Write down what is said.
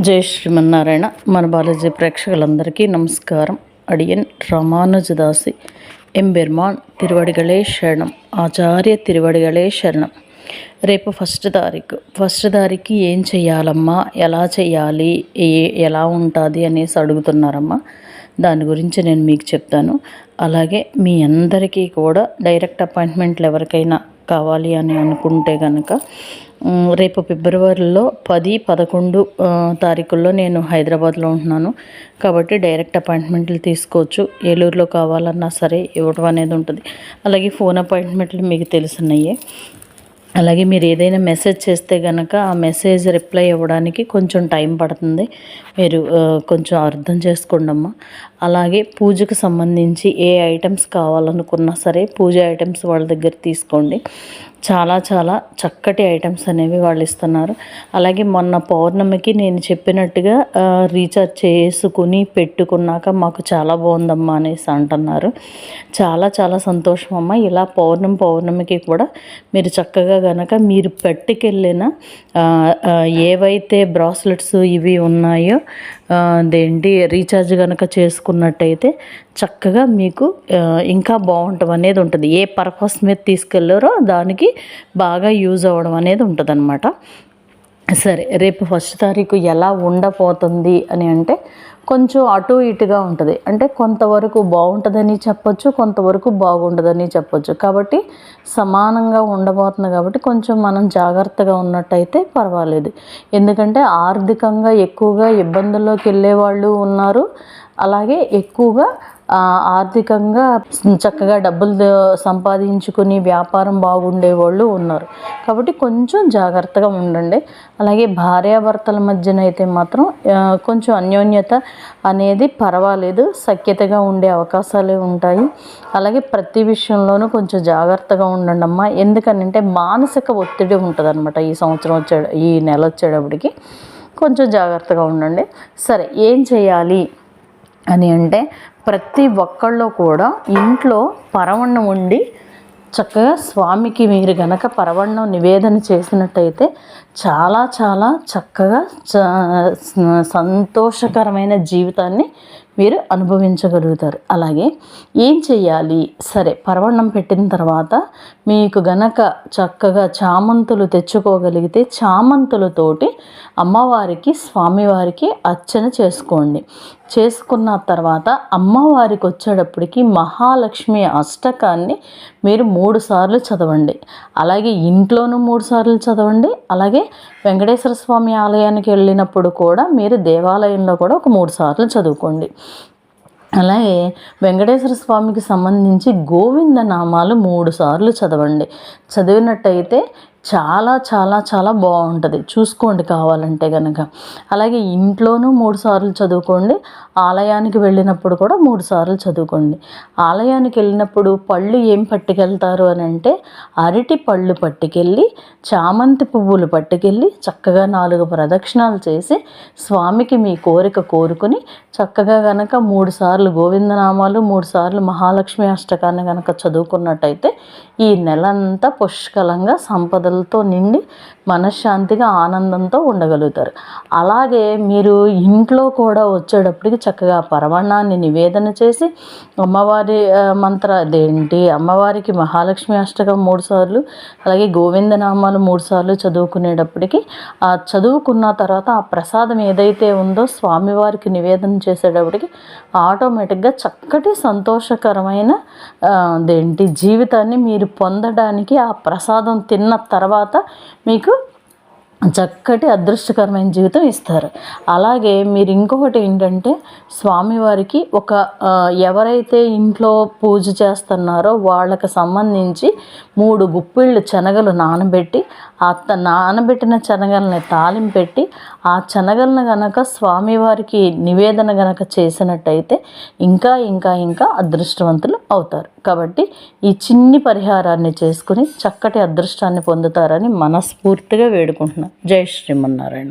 జై శ్రీమన్నారాయణ. మన బాలాజీ ప్రేక్షకులందరికీ నమస్కారం. అడియన్ రామానుజదాసి ఎంబెర్మాన్ తిరువడిగళే శరణం ఆచార్య తిరువడిగళే శరణం. రేపు ఫస్ట్ తారీఖు. ఫస్ట్ తారీఖు ఏం చేయాలమ్మా ఎలా చేయాలి ఏ ఎలా ఉంటుంది అనేసి అడుగుతున్నారమ్మా. దాని గురించి నేను మీకు చెప్తాను. అలాగే మీ అందరికీ కూడా డైరెక్ట్ అపాయింట్మెంట్లు ఎవరికైనా కావాలి అని అనుకుంటే కనుక రేపు ఫిబ్రవరిలో పది పదకొండు తారీఖుల్లో నేను హైదరాబాద్లో ఉంటున్నాను. కాబట్టి డైరెక్ట్ అపాయింట్మెంట్లు తీసుకోవచ్చు. ఏలూరులో కావాలన్నా సరే ఇవ్వడం అనేది ఉంటుంది. అలాగే ఫోన్ అపాయింట్మెంట్లు మీకు తెలిసినయే అలాగే మీరు ఏదైనా మెసేజ్ చేస్తే కనుక ఆ మెసేజ్ రిప్లై ఇవ్వడానికి కొంచెం టైం పడుతుంది. మీరు కొంచెం అర్థం చేసుకోండి అమ్మా అలాగే పూజకు సంబంధించి ఏ ఐటమ్స్ కావాలనుకున్నా సరే పూజ ఐటమ్స్ వాళ్ళ దగ్గర తీసుకోండి. చాలా చాలా చక్కటి ఐటమ్స్ అనేవి వాళ్ళు ఇస్తున్నారు. అలాగే మొన్న పౌర్ణమికి నేను చెప్పినట్టుగా రీఛార్జ్ చేసుకుని పెట్టుకున్నాక మాకు చాలా బాగుందమ్మా అనేసి అంటున్నారు. చాలా చాలా సంతోషం అమ్మ. ఇలా పౌర్ణమి పౌర్ణమికి కూడా మీరు చక్కగా కనుక మీరు పెట్టుకెళ్ళిన ఏవైతే బ్రాస్లెట్స్ ఇవి ఉన్నాయో అదేంటి రీఛార్జ్ కనుక చేసుకున్నట్టయితే చక్కగా మీకు ఇంకా బాగుంటుంది అనేది ఉంటుంది. ఏ పర్పస్ మీద తీసుకెళ్ళారో దానికి బాగా యూజ్ అవ్వడం అనేది ఉంటుంది అనమాట సరే రేపు ఫస్ట్ తారీఖు ఎలా ఉండబోతుంది అని అంటే కొంచెం అటు ఇటుగా ఉంటుంది. అంటే కొంతవరకు బాగుంటుందని చెప్పొచ్చు కొంతవరకు బాగుండదని చెప్పొచ్చు. కాబట్టి సమానంగా ఉండబోతుంది కాబట్టి కొంచెం మనం జాగ్రత్తగా ఉన్నట్టయితే పర్వాలేదు. ఎందుకంటే ఆర్థికంగా ఎక్కువగా ఇబ్బందుల్లోకి వెళ్ళే వాళ్ళు ఉన్నారు. అలాగే ఎక్కువగా ఆర్థికంగా చక్కగా డబ్బులు సంపాదించుకుని వ్యాపారం బాగుండే వాళ్ళు ఉన్నారు. కాబట్టి కొంచెం జాగ్రత్తగా ఉండండి. అలాగే భార్యాభర్తల మధ్యన అయితే మాత్రం కొంచెం అన్యోన్యత అనేది పర్వాలేదు. సఖ్యతగా ఉండే అవకాశాలే ఉంటాయి. అలాగే ప్రతి విషయంలోనూ కొంచెం జాగ్రత్తగా ఉండండి అమ్మా. ఎందుకనంటే మానసిక ఒత్తిడి ఉంటుంది అనమాట ఈ సంవత్సరం వచ్చే ఈ నెల వచ్చేటప్పటికి. కొంచెం జాగ్రత్తగా ఉండండి. సరే ఏం చేయాలి అని అంటే ప్రతి ఒక్కళ్ళు కూడా ఇంట్లో పరవన్నం ఉండి చక్కగా స్వామికి మీరు గనక పరవణం నివేదన చేసినట్టయితే చాలా చాలా చక్కగా సంతోషకరమైన జీవితాన్ని మీరు అనుభవించగలుగుతారు. అలాగే ఏం చేయాలి సరే పరవన్నం పెట్టిన తర్వాత మీకు గనక చక్కగా చామంతులు తెచ్చుకోగలిగితే చామంతులతోటి అమ్మవారికి స్వామివారికి అర్చన చేసుకోండి. చేసుకున్న తర్వాత అమ్మవారికి వచ్చేటప్పటికి మహాలక్ష్మి అష్టకాన్ని మీరు మూడు సార్లు చదవండి. అలాగే ఇంట్లోనూ మూడు సార్లు చదవండి. అలాగే వెంకటేశ్వర స్వామి ఆలయానికి వెళ్ళినప్పుడు కూడా మీరు దేవాలయంలో కూడా ఒక మూడు సార్లు చదువుకోండి. అలాగే వెంకటేశ్వర స్వామికి సంబంధించి గోవింద నామాలు మూడు సార్లు చదవండి. చదివినట్టయితే చాలా చాలా చాలా బాగుంటుంది. చూసుకోండి కావాలంటే కనుక అలాగే ఇంట్లోనూ మూడు సార్లు చదువుకోండి. ఆలయానికి వెళ్ళినప్పుడు కూడా మూడు సార్లు చదువుకోండి. ఆలయానికి వెళ్ళినప్పుడు పళ్ళు ఏం పట్టుకెళ్తారు అని అంటే అరటి పళ్ళు పట్టుకెళ్ళి చామంతి పువ్వులు పట్టుకెళ్ళి చక్కగా నాలుగు ప్రదక్షిణాలు చేసి స్వామికి మీ కోరిక కోరుకుని చక్కగా గనక మూడు సార్లు గోవిందనామాలు మూడు సార్లు మహాలక్ష్మి అష్టకాన్ని కనుక చదువుకున్నట్టయితే ఈ నెలంతా పుష్కలంగా సంపదలతో నిండి మనశ్శాంతిగా ఆనందంతో ఉండగలుగుతారు. అలాగే మీరు ఇంట్లో కూడా వచ్చేటప్పటికి చక్కగా పరమాణాన్ని నివేదన చేసి అమ్మవారి మంత్ర అదేంటి అమ్మవారికి మహాలక్ష్మి అష్టకం మూడు సార్లు అలాగే గోవిందనామాలు మూడు సార్లు చదువుకునేటప్పటికి ఆ చదువుకున్న తర్వాత ఆ ప్రసాదం ఏదైతే ఉందో స్వామివారికి నివేదన చేసేటప్పటికి ఆటోమేటిక్గా చక్కటి సంతోషకరమైన అదేంటి జీవితాన్ని మీరు పొందడానికి ఆ ప్రసాదం తిన్న తర్వాత మీకు చక్కటి అదృష్టకరమైన జీవితం ఇస్తారు. అలాగే మీరు ఇంకొకటి ఏంటంటే స్వామివారికి ఒక ఎవరైతే ఇంట్లో పూజ చేస్తున్నారో వాళ్ళకి సంబంధించి మూడు గుప్పిళ్ళు శనగలు నానబెట్టి ఆ నానబెట్టిన శనగల్ని తాలింపెట్టి ఆ శనగలను గనక స్వామివారికి నివేదన గనక చేసినట్టయితే ఇంకా ఇంకా ఇంకా అదృష్టవంతులు అవుతారు. కాబట్టి ఈ చిన్ని పరిహారాన్ని చేసుకుని చక్కటి అదృష్టాన్ని పొందుతారని మనస్ఫూర్తిగా వేడుకుంటున్నాను జై శ్రీమన్నారాయణ.